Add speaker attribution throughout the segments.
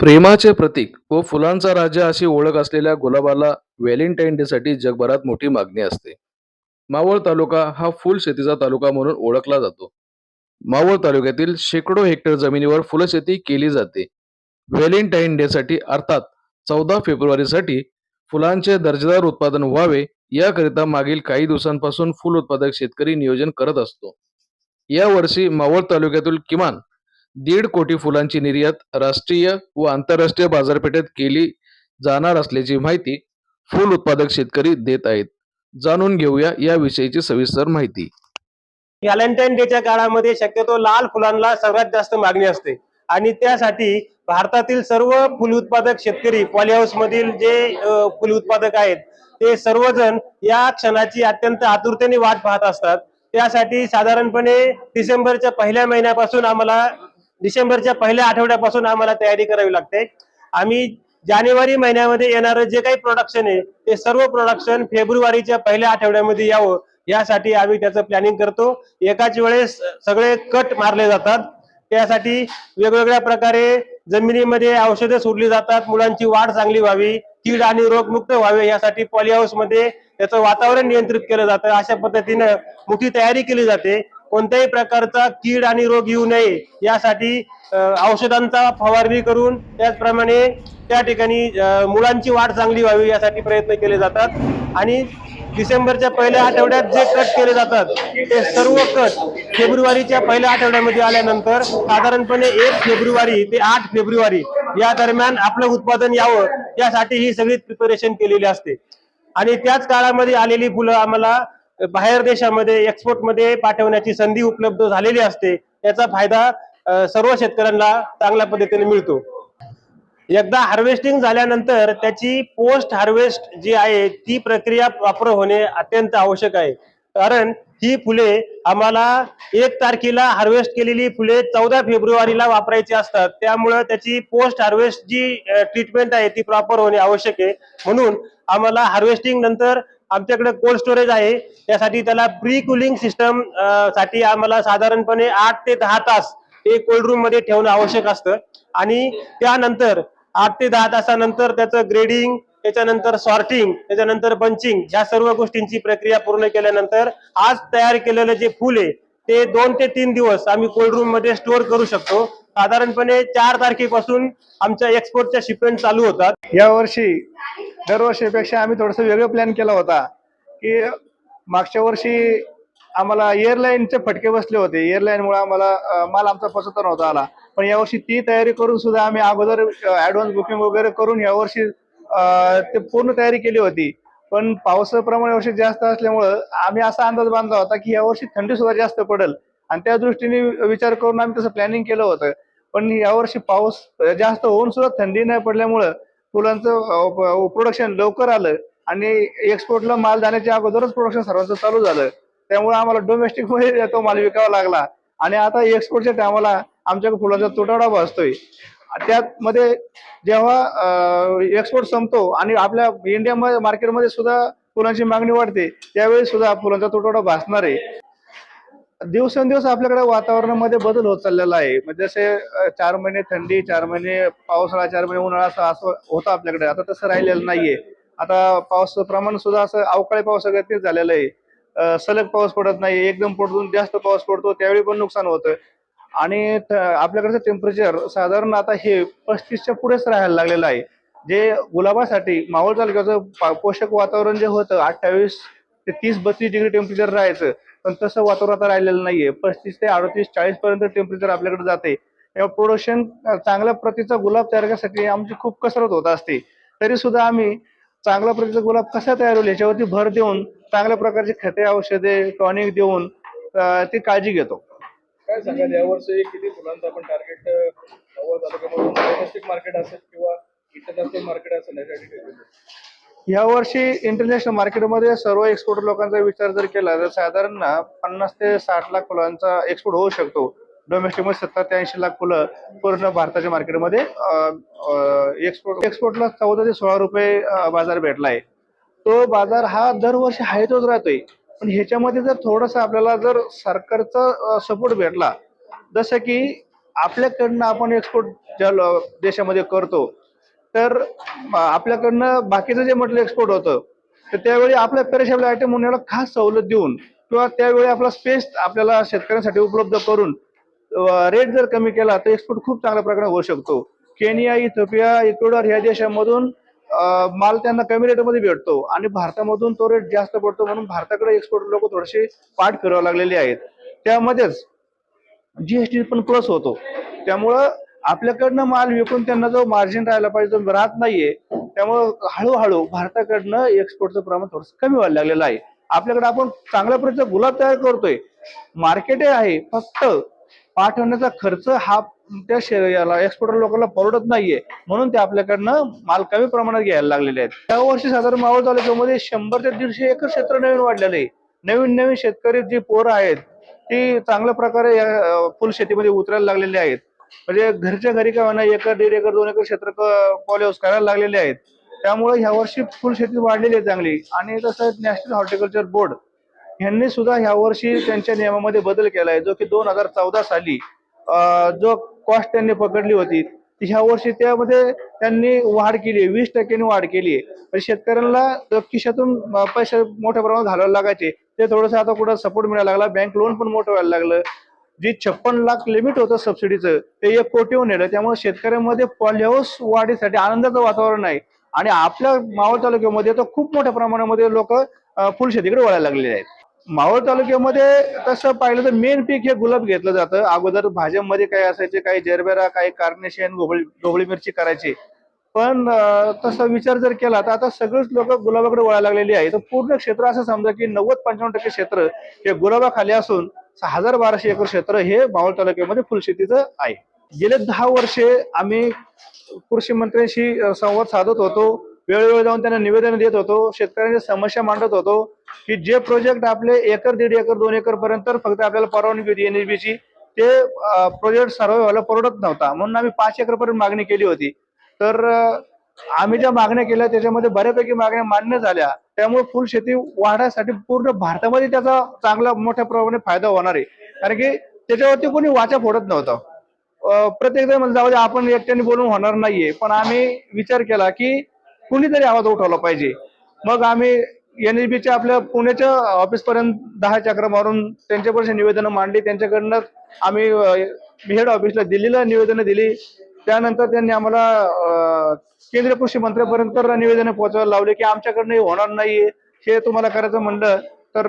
Speaker 1: प्रेमाचे प्रतीक व फुलांचा राजा अशी ओळख असलेल्या गुलाबाला व्हॅलेंटाईन डेसाठी जगभरात मोठी मागणी असते. मावळ तालुका हा फुल शेतीचा तालुका म्हणून ओळखला जातो. मावळ तालुक्यातील शेकडो हेक्टर जमिनीवर फुलशेती केली जाते. व्हॅलेंटाईन डेसाठी अर्थात चौदा फेब्रुवारीसाठी फुलांचे दर्जेदार उत्पादन व्हावे याकरिता मागील काही दिवसांपासून फुल उत्पादक शेतकरी नियोजन करत असतो. या वर्षी मावळ तालुक्यातील किमान दीड कोटी फुलांची निर्यात राष्ट्रीय व आंतरराष्ट्रीय बाजारपेठेत केली जाणार असल्याची माहिती फूल उत्पादक शेतकरी देत आहेत. जाणून घेऊया याविषयीची सविस्तर माहिती.
Speaker 2: व्हॅलेंटाईन डेच्या काळामध्ये शक्यतो लाल फुलांना सर्वात जास्त मागणी असते. आणि त्यासाठी भारतातील सर्व फुल उत्पादक शेतकरी पॉलीहाऊस मधील जे फुल उत्पादक आहेत ते सर्वजण या क्षणाची अत्यंत आतुरतेने वाट पाहत असतात. त्यासाठी साधारणपणे डिसेंबरच्या पहिल्या महिन्यापासून आम्हाला डिसेंबरच्या पहिल्या आठवड्यापासून आम्हाला तयारी करावी लागते. आम्ही जानेवारी महिन्यामध्ये येणारं जे काही प्रोडक्शन आहे ते सर्व प्रोडक्शन फेब्रुवारीच्या पहिल्या आठवड्यामध्ये यावं यासाठी आम्ही त्याचं प्लॅनिंग करतो. एकाच वेळेस सगळे कट मारले जातात. त्यासाठी वेगवेगळ्या प्रकारे जमिनीमध्ये औषधं सोडली जातात मुलांची वाढ चांगली व्हावी कीड आणि रोगमुक्त व्हावे यासाठी पॉली हाऊसमध्ये त्याचं वातावरण नियंत्रित केलं जातं. अशा पद्धतीनं मोठी तयारी केली जाते. कोणत्याही प्रकारचा कीड आणि रोग येऊ नये यासाठी औषधांचा फवारणी करून त्याचप्रमाणे त्या ठिकाणी मुलांची वाढ चांगली व्हावी यासाठी प्रयत्न केले जातात. आणि डिसेंबरच्या पहिल्या आठवड्यात जे कट केले जातात ते सर्व कट फेब्रुवारीच्या पहिल्या आठवड्यामध्ये आल्यानंतर साधारणपणे एक फेब्रुवारी ते आठ फेब्रुवारी या दरम्यान आपलं उत्पादन यावं यासाठी ही सगळी प्रिपरेशन केलेली असते. आणि त्याच काळामध्ये आलेली फुलं आम्हाला बाहेर देशामध्ये एक्सपोर्टमध्ये पाठवण्याची संधी उपलब्ध झालेली असते. त्याचा फायदा सर्व शेतकऱ्यांना चांगल्या पद्धतीने मिळतो. एकदा हार्वेस्टिंग झाल्यानंतर त्याची पोस्ट हार्वेस्ट जी आहे ती प्रक्रिया प्रॉपर होणे अत्यंत आवश्यक आहे. कारण ही फुले आम्हाला एक तारखेला हार्वेस्ट केलेली फुले चौदा फेब्रुवारीला वापरायची असतात. त्यामुळं त्याची पोस्ट हार्वेस्ट जी ट्रीटमेंट आहे ती प्रॉपर होणे आवश्यक आहे. म्हणून आम्हाला हार्वेस्टिंग नंतर आमच्याकडे कोल्ड स्टोरेज आहे. त्यासाठी त्याला प्री कुलिंग सिस्टमसाठी आम्हाला साधारणपणे आठ ते दहा तास ते कोल्ड रूममध्ये ठेवणं आवश्यक असतं. आणि त्यानंतर आठ ते दहा तासानंतर त्याचं ग्रेडिंग त्याच्यानंतर सॉर्टिंग त्याच्यानंतर बंचिंग ह्या सर्व गोष्टींची प्रक्रिया पूर्ण केल्यानंतर आज तयार केलेलं जे फुल आहे ते दोन ते तीन दिवस आम्ही कोल्ड रूममध्ये स्टोअर करू शकतो. साधारणपणे चार तारखेपासून आमच्या एक्सपोर्टच्या शिपमेंट चालू होतात.
Speaker 3: या वर्षी दरवर्षीपेक्षा आम्ही थोडस वेगळं प्लॅन केला होता की मागच्या वर्षी आम्हाला एअरलाईनचे फटके बसले होते. एअरलाईनमुळे आम्हाला माल आमचा पसरता नव्हता आला. पण यावर्षी ती तयारी करून सुद्धा आम्ही अगोदर ऍडव्हान्स बुकिंग वगैरे करून यावर्षी ते पूर्ण तयारी केली होती. पण पावसाचं प्रमाण यावर्षी जास्त असल्यामुळं आम्ही असा अंदाज बांधला होता की यावर्षी थंडी सुद्धा जास्त पडेल. आणि त्या दृष्टीने विचार करून आम्ही तसं प्लॅनिंग केलं होतं. पण यावर्षी पाऊस जास्त होऊन सुद्धा थंडी नाही पडल्यामुळं फुलांचं प्रोडक्शन लवकर आलं आणि एक्सपोर्टला माल जाण्याच्या अगोदरच प्रोडक्शन सर्वांचं चालू झालं. त्यामुळे आम्हाला डोमेस्टिक मध्ये तो माल विकावा लागला. आणि आता एक्सपोर्टच्या टायमाला आमच्याकडे फुलांचा तुटवडा भासतोय त्यामध्ये जेव्हा एक्सपोर्ट संपतो आणि आपल्या इंडिया मार्केटमध्ये सुद्धा फुलांची मागणी वाढते त्यावेळी सुद्धा फुलांचा तुटवडा भासणार आहे. दिवसेंदिवस आपल्याकडे वातावरणामध्ये बदल होत चाललेला आहे. म्हणजे जसे चार महिने थंडी चार महिने पावसाळा चार महिने उन्हाळा असं असं होतं आपल्याकडे. आता तसं राहिलेलं नाहीये. आता पाऊस प्रमाण सुद्धा असं अवकाळी पावसागतीच झालेलं आहे. सलग पाऊस पडत नाही. एकदम पडतून जास्त पाऊस पडतो त्यावेळी पण नुकसान होतं. आणि आपल्याकडचं टेम्परेचर साधारण आता हे पस्तीसच्या पुढेच राहायला लागलेलं आहे. जे गुलाबासाठी मावळ तालुक्याचं पोषक वातावरण जे होतं अठ्ठावीस ते तीस बत्तीस डिग्री टेम्परेचर राहायचं. पण तसं वातावरण आता राहिलेलं नाहीये. पस्तीस ते अडतीस चाळीस पर्यंत टेम्परेचर आपल्याकडे जाते. तेव्हा प्रोडक्शन चांगल्या प्रतीचा गुलाब तयार करण्यासाठी आमची खूप कसरत होत असते. तरी सुद्धा आम्ही चांगल्या प्रतीचा गुलाब कसा तयार होईल याच्यावरती भर देऊन चांगल्या प्रकारची खते औषधे टॉनिक देऊन ती काळजी घेतो.
Speaker 4: काय सांगाल? यावर्षी किती फुलांचं आपण टार्गेट नव्वद डोमेस्टिक मार्केट असेल किंवा इंटरनॅशनल मार्केट असेल यासाठी
Speaker 3: या वर्षी इंटरनॅशनल मार्केटमध्ये सर्व एक्सपोर्ट लोकांचा विचार जर केला तर साधारण पन्नास ते साठ लाख फुलांचा एक्सपोर्ट होऊ शकतो. डोमेस्टिकमध्ये सत्तर ते ऐंशी लाख फुलं पूर्ण भारताच्या मार्केटमध्ये एक्सपोर्ट एक्सपोर्टला चौदा ते सोळा रुपये बाजार भेटला आहे तो बाजार हा दरवर्षी आहे तोच राहतोय. पण ह्याच्यामध्ये जर थोडस आपल्याला जर सरकारचा सपोर्ट भेटला जसं की आपल्याकडनं आपण एक्सपोर्ट ज्या देशामध्ये करतो तर आपल्याकडनं बाकीचं जे म्हटलं एक्सपोर्ट होतं तर त्यावेळी आपल्या पेरेशेबल आयटम म्हणून याला खास सवलत देऊन किंवा त्यावेळी आपला स्पेस आपल्याला शेतकऱ्यांसाठी उपलब्ध करून रेट जर कमी केला तर एक्सपोर्ट खूप चांगल्या प्रकारे होऊ शकतो. केनिया इथोपिया इक्वेडॉर ह्या देशांमधून माल त्यांना कमी रेटमध्ये भेटतो आणि भारतामधून तो रेट जास्त पडतो म्हणून भारताकडे एक्सपोर्ट लोक थोडेसे पाठ फिरवा लागलेले आहेत. त्यामध्येच जीएसटी पण प्लस होतो. त्यामुळं आपल्याकडनं माल विकून त्यांना जो मार्जिन राहायला पाहिजे तो राहत नाहीये त्यामुळं हळूहळू भारताकडनं एक्सपोर्टचं प्रमाण थोडस कमी व्हायला लागलेलं आहे. आपल्याकडे आपण चांगल्या प्रकारचा गुलाब तयार करतोय. मार्केट आहे फक्त पाठवण्याचा खर्च हा त्या शे- याला एक्सपोर्टर लोकांना परवडत नाहीये. म्हणून ते आपल्याकडनं माल कमी प्रमाणात घ्यायला लागलेले आहेत. त्या वर्षी साधारण मावळ तालुक्यामध्ये शंभर ते दीडशे एकर क्षेत्र नवीन वाढलेलं आहे. नवीन नवीन शेतकरी जी पोरं आहेत ती चांगल्या प्रकारे फुल शेतीमध्ये उतरायला लागलेली आहेत. म्हणजे घरच्या घरी काय म्हणा एकर दीड एकर दोन एकर क्षेत्र पॉलिहाऊस करायला लागलेले आहेत. त्यामुळे ह्या वर्षी फुलशेती वाढलेली आहे चांगली. आणि तसं नॅशनल हॉर्टिकल्चर बोर्ड यांनी सुद्धा ह्या वर्षी त्यांच्या नियमामध्ये बदल केला आहे. जो की दोन हजार चौदा साली जो कॉस्ट त्यांनी पकडली होती ह्या वर्षी त्यामध्ये त्यांनी वाढ केली आहे. वीस टक्क्यांनी वाढ केली आहे. म्हणजे शेतकऱ्यांना खिशातून पैसे मोठ्या प्रमाणात घालायला लागायचे ते थोडंसं आता कुठं सपोर्ट मिळायला लागला. बँक लोन पण मोठं व्हायला लागलं. जी छप्पन लाख लिमिट होतं सबसिडीचं ते एक होऊन नेलं त्यामुळे शेतकऱ्यांमध्ये पॉलिहाऊस वाढीसाठी आनंदाचं वातावरण आहे. आणि आपल्या मावळ तालुक्यामध्ये तर खूप मोठ्या प्रमाणामध्ये लोक फुलशेतीकडे वळायला लागलेले आहेत. मावळ तालुक्यामध्ये तसं पाहिलं तर मेन पीक हे गुलाब घेतलं जातं. अगोदर भाज्यांमध्ये काय असायचे काही जरबेरा काही कार्नेशन गोबळी गोबळी मिरची करायची. पण तसा विचार जर केला तर आता सगळेच लोक गुलाबाकडे वळायला लागलेली आहे तर पूर्ण क्षेत्र असं समजा की नव्वद पंच्याण्णव टक्के क्षेत्र हे गुलाबाखाली असून हजार बाराशे एकर क्षेत्र हे मावळ तालुक्यामध्ये फुलशेतीचं आहे. गेले दहा वर्षे आम्ही कृषी मंत्र्यांशी संवाद साधत होतो. वेळोवेळी जाऊन त्यांना निवेदन देत होतो. शेतकऱ्यांच्या समस्या मांडत होतो की जे प्रोजेक्ट आपले एकर दीड एकर दोन एकर पर्यंत फक्त आपल्याला परवानगी होती एनएसबीची ते प्रोजेक्ट सर्व व्हायला परवडत नव्हता. म्हणून आम्ही पाच एकर पर्यंत मागणी केली होती. तर आम्ही ज्या मागण्या केल्या त्याच्यामध्ये बऱ्यापैकी मागण्या मान्य झाल्या. त्यामुळे फुल शेती वाढायसाठी पूर्ण भारतामध्ये त्याचा चांगला मोठ्या प्रमाणे फायदा होणार आहे. कारण की त्याच्यावरती कोणी वाचा फोडत नव्हतं. प्रत्येक जण जाऊ दे आपण एकट्याने बोलून होणार नाहीये. पण आम्ही विचार केला की कुणीतरी आवाज उठवला पाहिजे. मग आम्ही एनएसबीच्या आपल्या पुण्याच्या ऑफिसपर्यंत दहा चक्र मारून त्यांच्यापर्यंत निवेदनं मांडली. त्यांच्याकडनं आम्ही हेड ऑफिसला दिल्लीला निवेदनं दिली. त्यानंतर त्यांनी आम्हाला केंद्रीय कृषी मंत्र्यापर्यंत निवेदन पोहोचवायला लावले की आमच्याकडनं हे होणार नाहीये. हे तुम्हाला करायचं म्हणलं तर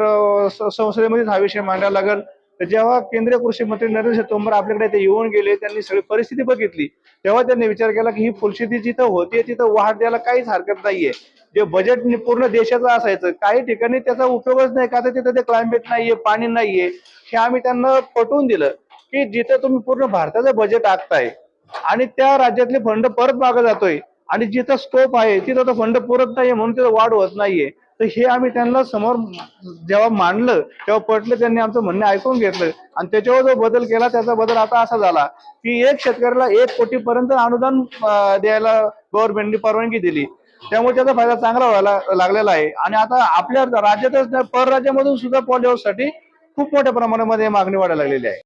Speaker 3: संसदेमध्येच हा विषय मांडायला लागेल. जेव्हा केंद्रीय कृषी मंत्री नरेंद्र सिंह तोमर आपल्याकडे ते येऊन गेले त्यांनी सगळी परिस्थिती बघितली. तेव्हा त्यांनी विचार केला की ही फुलशेती जिथं होते तिथं वाढ द्यायला काहीच हरकत नाहीये. जे बजेट पूर्ण देशाचं असायचं काही ठिकाणी त्याचा उपयोगच नाही का तर तिथं ते क्लायमेट नाहीये पाणी नाहीये. हे आम्ही त्यांना पटवून दिलं की जिथं तुम्ही पूर्ण भारताचं बजेट आखताय आणि त्या राज्यातले फंड परत मागे जातोय. आणि जिथं स्कोप आहे तिथं तो फंड पुरत नाहीये म्हणून तिथं वाढ होत नाहीये. तर हे आम्ही त्यांना समोर जेव्हा मांडलं तेव्हा पटलं त्यांनी आमचं म्हणणं ऐकून घेतलं. आणि त्याच्यावर जो बदल केला त्याचा बदल आता असा झाला की एक शेतकऱ्याला एक कोटी पर्यंत अनुदान द्यायला गव्हर्नमेंटने परवानगी दिली. त्यामुळे त्याचा फायदा चांगला व्हायला लागलेला आहे. आणि आता आपल्या राज्यातच परराज्यामधून सुद्धा पॉलिओसाठी खूप मोठ्या प्रमाणामध्ये मागणी वाढायला लागलेली आहे.